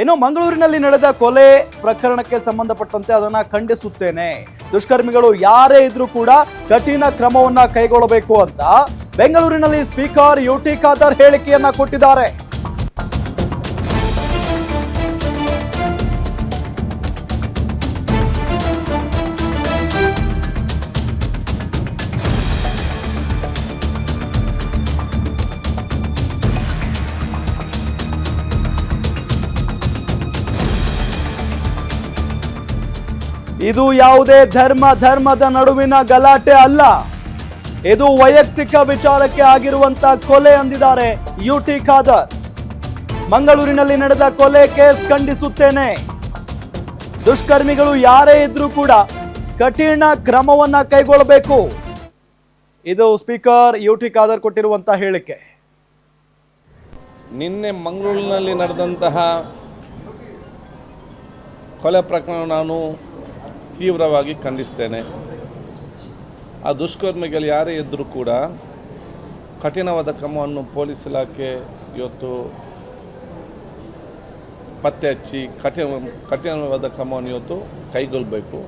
ಇನ್ನು ಮಂಗಳೂರಿನಲ್ಲಿ ನಡೆದ ಕೊಲೆ ಪ್ರಕರಣಕ್ಕೆ ಸಂಬಂಧಪಟ್ಟಂತೆ ಅದನ್ನ ಖಂಡಿಸುತ್ತೇನೆ. ದುಷ್ಕರ್ಮಿಗಳು ಯಾರೇ ಇದ್ರೂ ಕೂಡ ಕಠಿಣ ಕ್ರಮವನ್ನ ಕೈಗೊಳ್ಳಬೇಕು ಅಂತ ಬೆಂಗಳೂರಿನಲ್ಲಿ ಸ್ಪೀಕರ್ ಯು ಟಿ ಖಾದರ್ ಹೇಳಿಕೆಯನ್ನ ಕೊಟ್ಟಿದ್ದಾರೆ. ಇದು ಯಾವುದೇ ಧರ್ಮ, ಧರ್ಮದ ನಡುವಿನ ಗಲಾಟೆ ಅಲ್ಲ. ಇದು ವೈಯಕ್ತಿಕ ವಿಚಾರಕ್ಕೆ ಆಗಿರುವಂತ ಕೊಲೆ ಅಂದಿದ್ದಾರೆ ಯು ಟಿ ಖಾದರ್. ಮಂಗಳೂರಿನಲ್ಲಿ ನಡೆದ ಕೊಲೆ ಕೇಸ್ ಖಂಡಿಸುತ್ತೇನೆ. ದುಷ್ಕರ್ಮಿಗಳು ಯಾರೇ ಇದ್ರೂ ಕೂಡ ಕಠಿಣ ಕ್ರಮವನ್ನ ಕೈಗೊಳ್ಳಬೇಕು. ಇದು ಸ್ಪೀಕರ್ ಯು ಟಿ ಖಾದರ್ ಕೊಟ್ಟಿರುವಂತ ಹೇಳಿಕೆ. ನಿನ್ನೆ ಮಂಗಳೂರಿನಲ್ಲಿ ನಡೆದಂತಹ ಕೊಲೆ ಪ್ರಕರಣ ನಾನು ತೀವ್ರವಾಗಿ ಖಂಡಿಸ್ತೇನೆ. ಆ ದುಷ್ಕರ್ಮಿಗಳು ಯಾರೇ ಇದ್ದರೂ ಕೂಡ ಕಠಿಣವಾದ ಕ್ರಮವನ್ನು ಪೊಲೀಸ್ ಇಲಾಖೆ ಇವತ್ತು ಪತ್ತೆ ಹಚ್ಚಿ ಕಠಿಣ, ಕಠಿಣವಾದ ಕ್ರಮವನ್ನು ಇವತ್ತು ಕೈಗೊಳ್ಳಬೇಕು.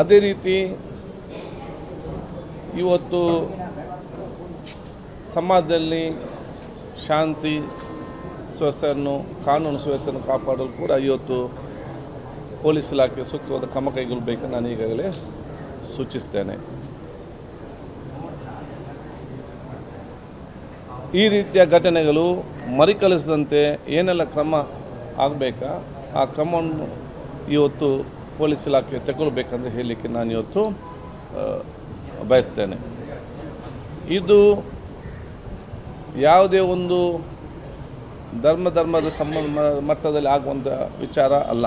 ಅದೇ ರೀತಿ ಇವತ್ತು ಸಮಾಜದಲ್ಲಿ ಶಾಂತಿ ಸುವ್ಯವಸ್ಥೆಯನ್ನು, ಕಾನೂನು ಸುವ್ಯವಸ್ಥೆಯನ್ನು ಕಾಪಾಡಲು ಕೂಡ ಇವತ್ತು ಪೊಲೀಸ್ ಇಲಾಖೆ ಸೂಕ್ತವಾದ ಕ್ರಮ ಕೈಗೊಳ್ಳಬೇಕು ನಾನು ಈಗಾಗಲೇ ಸೂಚಿಸ್ತೇನೆ. ಈ ರೀತಿಯ ಘಟನೆಗಳು ಮರಿಕಳಿಸದಂತೆ ಏನೆಲ್ಲ ಕ್ರಮ ಆಗಬೇಕಾ? ಆ ಕ್ರಮವನ್ನು ಇವತ್ತು ಪೊಲೀಸ್ ಇಲಾಖೆ ತಗೊಳ್ಬೇಕಂತ ಹೇಳಲಿಕ್ಕೆ ನಾನು ಇವತ್ತು ಬಯಸ್ತೇನೆ. ಇದು ಯಾವುದೇ ಒಂದು ಧರ್ಮ ಧರ್ಮದ ಸಂಬಂಧ ಮಟ್ಟದಲ್ಲಿ ಆಗುವಂಥ ವಿಚಾರ ಅಲ್ಲ.